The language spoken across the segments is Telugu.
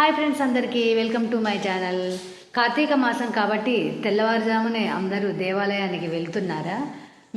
హాయ్ ఫ్రెండ్స్ అందరికీ welcome to my channel. Karthika మాసం కాబట్టి తెల్లవారుజామునే అందరూ దేవాలయానికి వెళ్తున్నారా?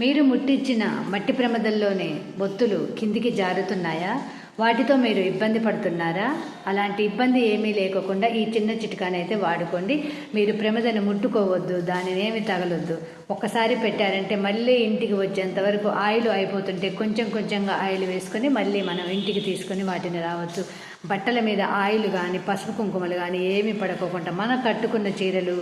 మీరు ముట్టించిన మట్టి ప్రమదల్లోనే బొత్తులు కిందికి జారుతున్నాయా? వాటితో మీరు ఇబ్బంది పడుతున్నారా? అలాంటి ఇబ్బంది ఏమీ లేకోకుండా ఈ చిన్న చిట్కానైతే వాడుకోండి. మీరు ప్రమదను ముట్టుకోవద్దు దానిని ఏమి తగలొద్దు. ఒక్కసారి పెట్టారంటే మళ్ళీ ఇంటికి వచ్చేంత వరకు ఆయిల్ అయిపోతుంటే కొంచెం కొంచెంగా ఆయిల్ వేసుకొని మళ్ళీ మనం ఇంటికి తీసుకొని వాటిని రావచ్చు. బట్టల మీద ఆయిల్ కానీ పసుపు కుంకుమలు కానీ ఏమి పడుకోకుండా మనం కట్టుకున్న చీరలు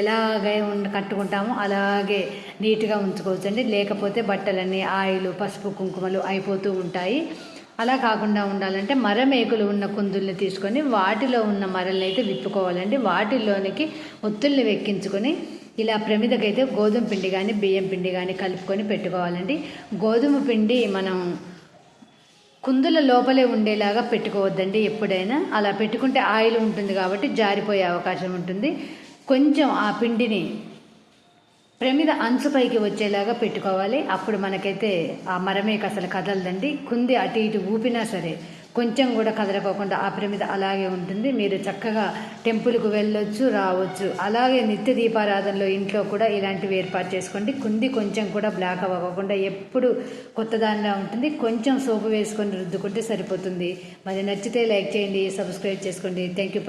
ఎలాగే కట్టుకుంటామో అలాగే నీట్గా ఉంచుకోవచ్చండి. లేకపోతే బట్టలన్నీ ఆయిల్ పసుపు కుంకుమలు అయిపోతూ ఉంటాయి. అలా కాకుండా ఉండాలంటే మరమేకులు ఉన్న కుందుల్ని తీసుకొని వాటిలో ఉన్న మరల్ని అయితే విప్పుకోవాలండి. వాటిల్లోనికి ఒత్తుల్ని వెక్కించుకొని ఇలా ప్రమిదకైతే గోధుమ పిండి కానీ బియ్యం పిండి కానీ కలుపుకొని పెట్టుకోవాలండి. గోధుమ పిండి మనం కుందుల లోపలే ఉండేలాగా పెట్టుకోవద్దండి ఎప్పుడైనా. అలా పెట్టుకుంటే ఆయిల్ ఉంటుంది కాబట్టి జారిపోయే అవకాశం ఉంటుంది. కొంచెం ఆ పిండిని ప్రమిద అంచుపైకి వచ్చేలాగా పెట్టుకోవాలి. అప్పుడు మనకైతే ఆ మరమేక అసలు కదలదండి. కుంది అటు ఇటు ఊపినా సరే కొంచెం కూడా కదలకోకుండా ఆ ప్రమిద అలాగే ఉంటుంది. మీరు చక్కగా టెంపుల్కు వెళ్ళొచ్చు రావచ్చు. అలాగే నిత్య దీపారాధనలో ఇంట్లో కూడా ఇలాంటివి ఏర్పాటు చేసుకోండి. కుంది కొంచెం కూడా బ్లాక్ అవ్వకుండా ఎప్పుడు కొత్త దానిలా ఉంటుంది. కొంచెం సోపు వేసుకొని రుద్దుకుంటే సరిపోతుంది. మరి నచ్చితే లైక్ చేయండి సబ్స్క్రైబ్ చేసుకోండి. Thank you